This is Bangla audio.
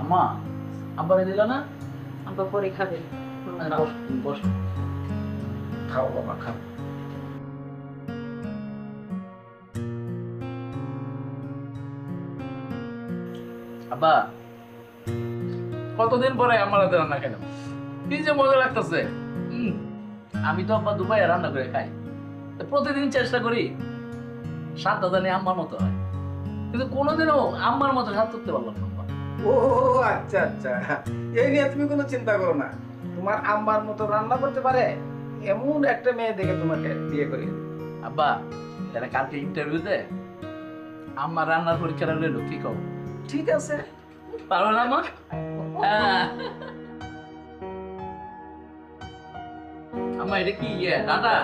আম্মা আব্বারে দিল না? আব্বা পরে বস বস। খাও বাবা খাও। আব্বা কতদিন পরে আমার হাতে রান্না খেলাম? কি যে মজা লাগতেছে। আমি তো আব্বা দুবাই রান্না করে খাই। তো প্রতিদিন চেষ্টা করি স্বাদটা জানি আম্মার মতো হয়। কিন্তু কোনোদিনও আম্মার মতো স্বাদ করতে পারলাম না। ও আচ্ছা আচ্ছা। এই নিয়ে তুমি কোনো চিন্তা করো না। তোমার আম্মার মতো রান্না করতে পারে এমন একটা মেয়ে দেখে তোমাকে বিয়ে দেব। আব্বা তাহলে কালকে ইন্টারভিউতে আম্মা রান্নার পরীক্ষাটা লইলো কি কব ঠিক আছে। পারো না মা আম্মা এটা কি ইয়ে? ডাটা